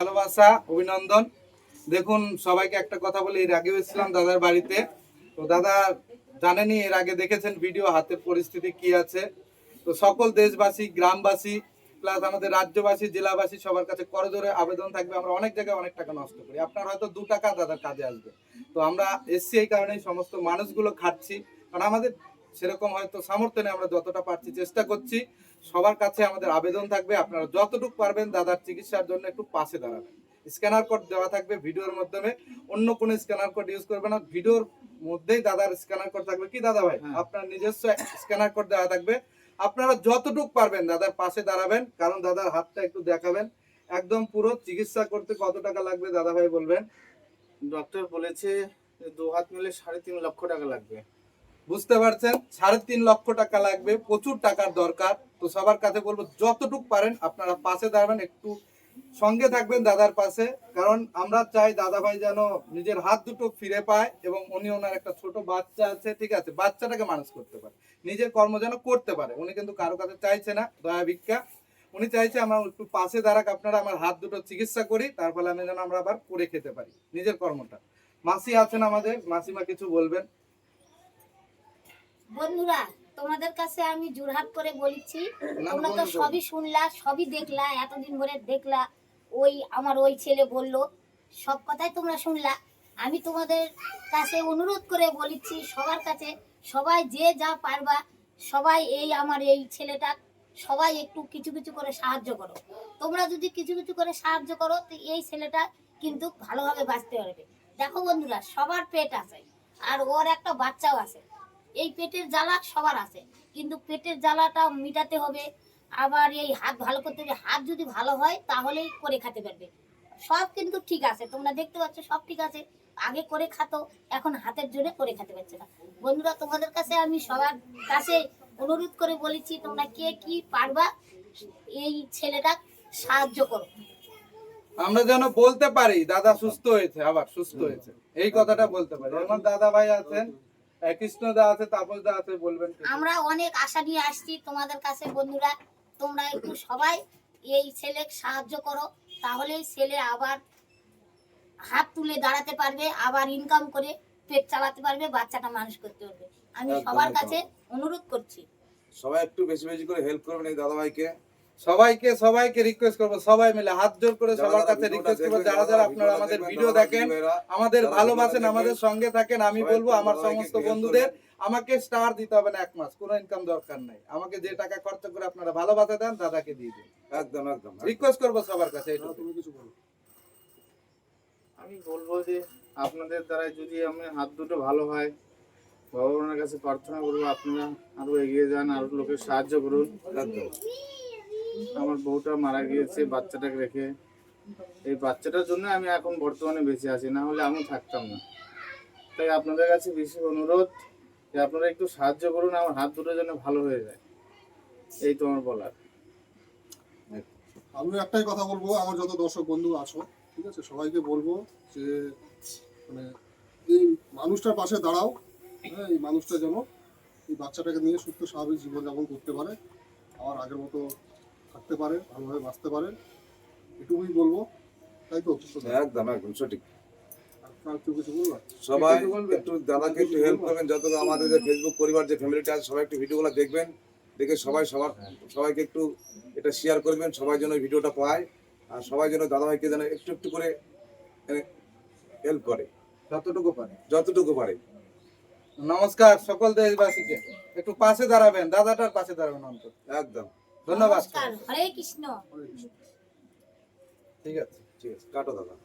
ভালোবাসা, অভিনন্দন। দেখুন, সবাইকে একটা কথা বলে, এর আগে এসেছিলাম দাদার বাড়িতে। তো দাদা জানেনই এর আগে দেখেছেন ভিডিও হাতের পরিস্থিতি কি আছে। তো সকল দেশবাসী, গ্রামবাসী প্লাস আমাদের রাজ্যবাসী, জেলাবাসী, সবার কাছে করজোরে আবেদন থাকবে। আমরা অনেক জায়গায় অনেক টাকা নষ্ট করি। আপনার হয়তো দু টাকা দাদার কাজে আসবে। তো আমরা এসছি এই কারণেই সমস্ত মানুষগুলো খাচ্ছি কারণ আমাদের সেরকম হয়তো সামর্থ্য নেই আমরা যতটা পারছি চেষ্টা করছি। সবার কাছে আমাদের আবেদন থাকবে আপনারা যতটুকু পারবেন দাদার চিকিৎসার জন্য একটু পাশে দাঁড়াবেন। স্ক্যানার কোড দেওয়া থাকবে ভিডিওর মাধ্যমে অন্য কোনো স্ক্যানার কোড ইউজ করবে না ভিডিওর মধ্যেই দাদার স্ক্যানার কোড থাকবে। কি দাদা ভাই? হ্যাঁ। আপনার নিজস্ব স্ক্যানার কোড দেওয়া থাকবে। আপনারা যতটুকু পারবেন দাদার পাশে দাঁড়াবেন কারণ দাদার হাতটা একটু দেখাবেন। একদম পুরো চিকিৎসা করতে কত টাকা লাগবে দাদা ভাই বলবেন? ডক্টর বলেছে দু হাত মিলে সাড়ে তিন লক্ষ টাকা লাগবে। বুঝতে পারছেন? সাড়ে তিন লক্ষ টাকা লাগবে, প্রচুর টাকার দরকার। তো সবার কাছে বলব, যতটুক পারেন আপনারা পাশে দাঁড়াবেন, একটু সঙ্গে থাকবেন দাদার পাশে। কারণ আমরা চাই দাদা ভাই যেন নিজের হাত দুটো ফিরে পায় এবং উনি ওনার একটা ছোট বাচ্চা আছে, ঠিক আছে? বাচ্চাটাকে মানুষ করতে পারে। নিজের কর্ম যেন করতে পারে। উনি কিন্তু কারও কাছে চাইছে না, দয়া ভিক্ষা। উনি চাইছে আমরা একটু পাশে দাঁড়াক, আপনারা আমার হাত দুটো চিকিৎসা করি, তার ফলে আমি যেন আমরা আবার করে খেতে পারি নিজের কর্মটা। মাসি আছেন আমাদের, মাসিমা কিছু বলবেন? বন্ধুরা তোমাদের কাছে আমি জোরহাট করে বলছি তোমরা তো সবই শুনলা সবই দেখলা এতদিন ধরে দেখলা ওই আমার ওই ছেলে বলল সব কথাই তোমরা শুনলা। আমি তোমাদের কাছে অনুরোধ করে বলিছি সবার কাছে সবাই যে যা পারবা সবাই এই আমার এই ছেলেটা সবাই একটু কিছু কিছু করে সাহায্য করো। তোমরা যদি কিছু কিছু করে সাহায্য করো তো এই ছেলেটা কিন্তু ভালোভাবে বাঁচতে পারবে। দেখো বন্ধুরা সবার পেট আছে আর ওর একটা বাচ্চাও আছে। এই পেটের জ্বালা সবার আছে। কিন্তু পেটের জ্বালাটা মিটাতে হবে। আবার এই হাত ভালো করতে হবে হাত যদি ভালো হয়, তাহলেই করে খেতে পারবে। সব কিন্তু ঠিক আছে। তোমরা দেখতে পাচ্ছ, সব ঠিক আছে। আগে করে খাতো, এখন হাতের জোরে করে খেতে পারছে না। বন্ধুরা, তোমাদের কাছে আমি সবার কাছে অনুরোধ করে বলেছি, তোমরা কে কি পারবা, এই ছেলেটা সাহায্য করো। আমরা যেন বলতে পারি, দাদা সুস্থ হয়েছে, আবার সুস্থ হয়েছে। এই কথাটা বলতে পারি। আমার দাদা ভাই আছেন কৃষ্ণ দা আছে তাপস দা আছে বলবেন আমরা অনেক আশা নিয়ে আসছি তোমাদের কাছে বন্ধুরা। তোমরা একটু সবাই এই ছেলে সাহায্য করো তাহলেই ছেলে আবার হাত তুলে দাঁড়াতে পারবে আবার ইনকাম করে পেট চালাতে পারবে বাচ্চাটা মানুষ করতে পারবে। আমি সবার কাছে অনুরোধ করছি। সবাই একটু বেশি বেশি করে হেল্প করবেন এই দাদাভাইকে। সবাইকে সবাইকে রিকোয়েস্ট করব সবাই মিলে হাত জোর করে সবার কাছে রিকোয়েস্ট করব যারা যারা আপনারা আমাদের ভিডিও দেখেন আমাদের ভালোবাসেন আমাদের সঙ্গে থাকেন আমি বলব আমার সমস্ত বন্ধুদের আমাকে স্টার দিতে হবে না এক মাস কোনো ইনকাম দরকার নাই। আমাকে যে টাকা খরচ করে আপনারা ভালোবাসা দেন দাদাকে দিয়ে দিন। একদম একদম রিকোয়েস্ট করব সবার কাছে এইটুকু আমি বলব যে আপনাদের দ্বারা যদি আমি হাত দুটো ভালো হয় ভগবানের কাছে প্রার্থনা করব আপনারা আরও এগিয়ে যান আরও লোকের সাহায্য করুন। একদম। আমার বউটা মারা গিয়েছে, বাচ্চাটাকে রেখে। এই বাচ্চাটার জন্য আমি এখন বর্তমানে বেঁচে আছি, না হলে আমি থাকতাম না। তাই আপনাদের কাছে বিশেষ অনুরোধ যে আপনারা একটু সাহায্য করুন, আমার হাত দুটো যেন ভালো হয়ে যায়। এই তো আমার বলার। আমি একটাই কথা বলব, আমার যত দর্শক বন্ধু আছো, ঠিক আছে, সবাইকে বলব যে মানে এই মানুষটার পাশে দাঁড়াও হ্যাঁ এই মানুষটা যেন এই বাচ্চাটাকে নিয়ে সুস্থ, স্বাভাবিক জীবনযাপন করতে পারে। আবার আগের মতো থাকতে পারে ভালোভাবে বাঁচতে পারে এটুকুই বলব। তাই তো? একদম একদম সঠিক। সবাই একটু দাদাকে একটু হেল্প করবেন যত আমাদের যে ফেসবুক পরিবার যে ফ্যামিলিটা আছে সবাই একটু ভিডিওগুলো দেখবেন। দেখে সবাই সবার সবাইকে একটু এটা শেয়ার করবেন সবাই যেন ভিডিওটা পায়। আর সবাই যেন দাদাভাইকে যেন একটু একটু করে হেল্প করে। যতটুকু পারে। যতটুকু পারে। নমস্কার সকল দেশবাসীকে। একটু পাশে দাঁড়াবেন দাদাটার পাশে দাঁড়াবেন অন্তত। একদম। ধন্যবাদ। হরে কৃষ্ণ। ঠিক আছে ঠিক আছে। কাটো দাদা।